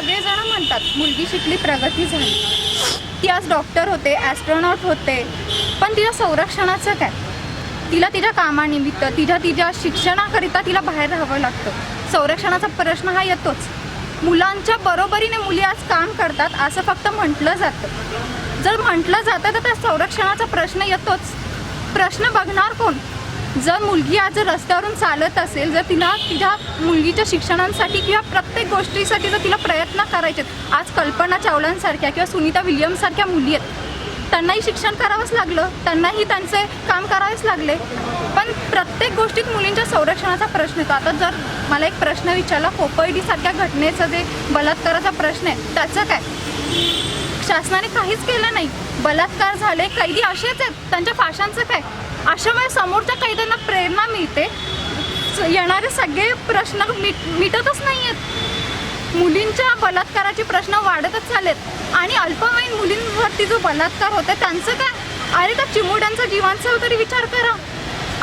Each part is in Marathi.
सगळेजण म्हणतात मुलगी शिकली प्रगती झाली. ती आज डॉक्टर होते ॲस्ट्रॉनॉट होते. पण तिला संरक्षणाचं काय? तिला तिच्या कामानिमित्त तिच्या तिच्या शिक्षणाकरिता तिला बाहेर राहावं लागतं. संरक्षणाचा प्रश्न हा येतोच. मुलांच्या बरोबरीने मुली आज काम करतात असं फक्त म्हटलं जातं. जर म्हटलं जातं तर त्या संरक्षणाचा प्रश्न येतोच. प्रश्न बघणार कोण? जर मुलगी आज रस्त्यावरून चालत असेल जर तिला तिच्या मुलगीच्या शिक्षणांसाठी किंवा प्रत्येक गोष्टीसाठी जर तिला प्रयत्न करायचे आहेत, आज कल्पना चावलांसारख्या किंवा सुनीता विलियमसारख्या मुली आहेत त्यांनाही शिक्षण करावंच लागलं त्यांनाही त्यांचे काम करावेच लागले. पण प्रत्येक गोष्टीत मुलींच्या संरक्षणाचा प्रश्न येतो. आता जर मला एक प्रश्न विचारला कोपर्डीसारख्या घटनेचं जे बलात्काराचा प्रश्न आहे त्याचं काय? शासनाने काहीच केलं नाही. बलात्कार झाले कैदी असेच आहेत. त्यांच्या फाशांचं काय? अशामुळे समोरच्या कैद्यांना प्रेरणा मिळते. स- येणारे सगळे प्रश्न मिट मिटतच नाही आहेत मुलींच्या बलात्काराचे प्रश्न वाढतच चालेत आणि अल्पवयीन मुलींवरती जो बलात्कार होते त्यांचं काय? अरे त्या चिमुड्यांचा जीवांचा तरी विचार करा.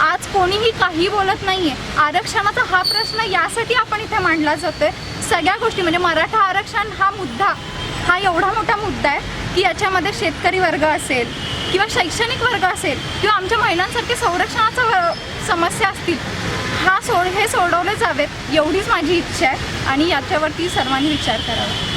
आज कोणीही काही बोलत नाहीये. आरक्षणाचा हा प्रश्न यासाठी आपण इथे मांडला जातोय. सगळ्या गोष्टी म्हणजे मराठा आरक्षण हा मुद्दा हा एवढा मोठा मुद्दा आहे की याच्यामध्ये शेतकरी वर्ग असेल किंवा शैक्षणिक वर्ग असेल किंवा आमच्या महिलांसारखे संरक्षणाचा समस्या असतील हा सोड हे सोडवले जावेत एवढीच माझी इच्छा आहे आणि याच्यावरती सर्वांनी विचार करावा.